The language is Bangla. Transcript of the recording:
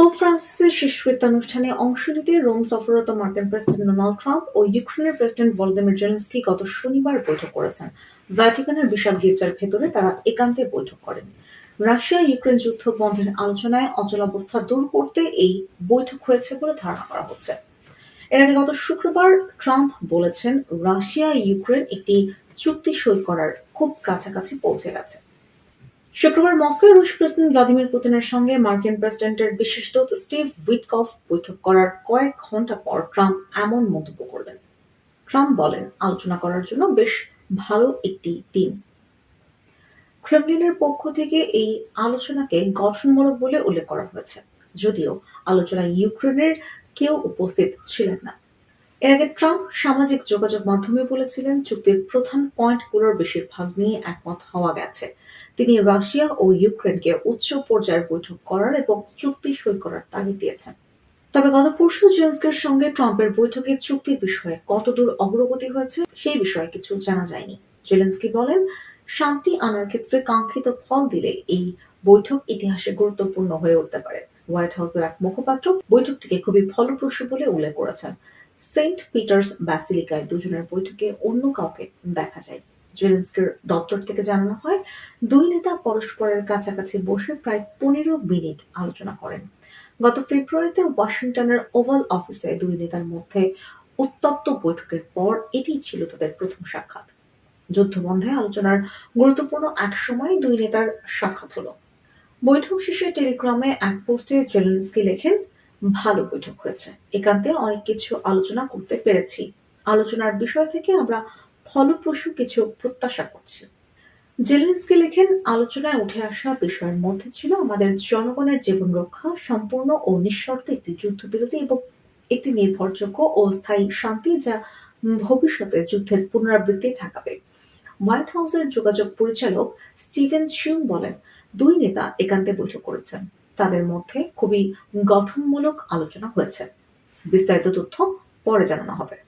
পোপ ফ্রান্সিসের শেষকৃত্যানুষ্ঠানে অংশ নিতে রোম সফররত মার্কিন প্রেসিডেন্ট ডোনাল্ড ট্রাম্প ও ইউক্রেনের প্রেসিডেন্ট ভলোদিমির জেলেন্সকি গত শনিবার বৈঠক করেছেন। ভ্যাটিকানের বিশাল গির্জার ভেতরে তারা একান্তে বৈঠক করেন। রাশিয়া ইউক্রেন যুদ্ধ বন্ধের আলোচনায় অচলাবস্থা দূর করতে এই বৈঠক হয়েছে বলে ধারণা করা হচ্ছে। এর আগে গত শুক্রবার ট্রাম্প বলেছেন, রাশিয়া ইউক্রেন একটি চুক্তি সই করার খুব কাছাকাছি পৌঁছে গেছে। শুক্রবার মস্কোয় রুশ প্রেসিডেন্ট ভ্লাদিমির পুতিনের সঙ্গে মার্কিন প্রেসিডেন্টের বিশেষ দূত স্টিভ উইটকফ বৈঠক করার কয়েক ঘণ্টা পর ট্রাম্প এমন মন্তব্য করলেন। ট্রাম্প বলেন, আলোচনা করার জন্য বেশ ভালো একটি দিন। ক্রেমলিনের পক্ষ থেকে এই আলোচনাকে গঠনমূলক বলে উল্লেখ করা হয়েছে। যদিও আলোচনায় ইউক্রেনের কেউ উপস্থিত ছিলেন না। এর আগে ট্রাম্প সামাজিক যোগাযোগ মাধ্যমে বলেছিলেন, চুক্তির প্রধান পয়েন্টগুলোর বেশিরভাগ নিয়ে একমত হওয়া গেছে। তিনি রাশিয়া ও ইউক্রেনকে উচ্চ পর্যায়ের বৈঠক করার এবং চুক্তি সই করার তাগিদ দিয়েছেন। তবে গত পরশু জেলেন্সকের সঙ্গে ট্রাম্পের বৈঠকে চুক্তির বিষয়ে কতদূর অগ্রগতি হয়েছে সেই বিষয়ে কিছু জানা যায়নি। জেলেন্সকি বলেন, শান্তি আনার ক্ষেত্রে কাঙ্ক্ষিত ফল দিলে এই বৈঠক ইতিহাসে গুরুত্বপূর্ণ হয়ে উঠতে পারে। হোয়াইট হাউসের এক মুখপাত্র বৈঠকটিকে খুবই ফলপ্রসূ বলে উল্লেখ করেছেন। সেন্ট পিটার্স ব্যাসিলিকায় দুজনের বৈঠকে অন্য কাউকে দেখা যায়। জেলেন্সকির দপ্তর থেকে জানানো হয়, দুই নেতা পরস্পরের কাছাকাছি বসে প্রায় পনেরো মিনিট আলোচনা করেন। গত ফেব্রুয়ারিতে ওয়াশিংটনের ওভাল অফিসে দুই নেতার মধ্যে উত্তপ্ত বৈঠকের পর এটি ছিল তাদের প্রথম সাক্ষাৎ। যুদ্ধবন্ধে আলোচনার গুরুত্বপূর্ণ এক সময় দুই নেতার সাক্ষাৎ হলো। বৈঠক শেষে টেলিগ্রামে এক পোস্টে জেলেন্সকি লেখেন ভালো বৈঠক হয়েছে। একান্তে অনেক কিছু আলোচনা করতে পেরেছি। আলোচনার বিষয় থেকে আমরা ফলপ্রসূ কিছু প্রত্যাশা করছি। জেলেন্সকি লেখেন, আলোচনায় উঠে আসা বিষয়ের মধ্যে ছিল আমাদের জনগণের জীবন রক্ষা, সম্পূর্ণ ও নিঃশর্ত একটি যুদ্ধবিরতি এবং একটি নির্ভরযোগ্য ও স্থায়ী শান্তি যা ভবিষ্যতে যুদ্ধের পুনরাবৃত্তি ঠেকাবে। হোয়াইট হাউসের যোগাযোগ পরিচালক স্টিভেন শিউং বলেন, দুই নেতা একান্তে বৈঠক করেছেন। তাদের মধ্যে খুবই গঠনমূলক আলোচনা হয়েছে। বিস্তারিত তথ্য পরে জানানো হবে।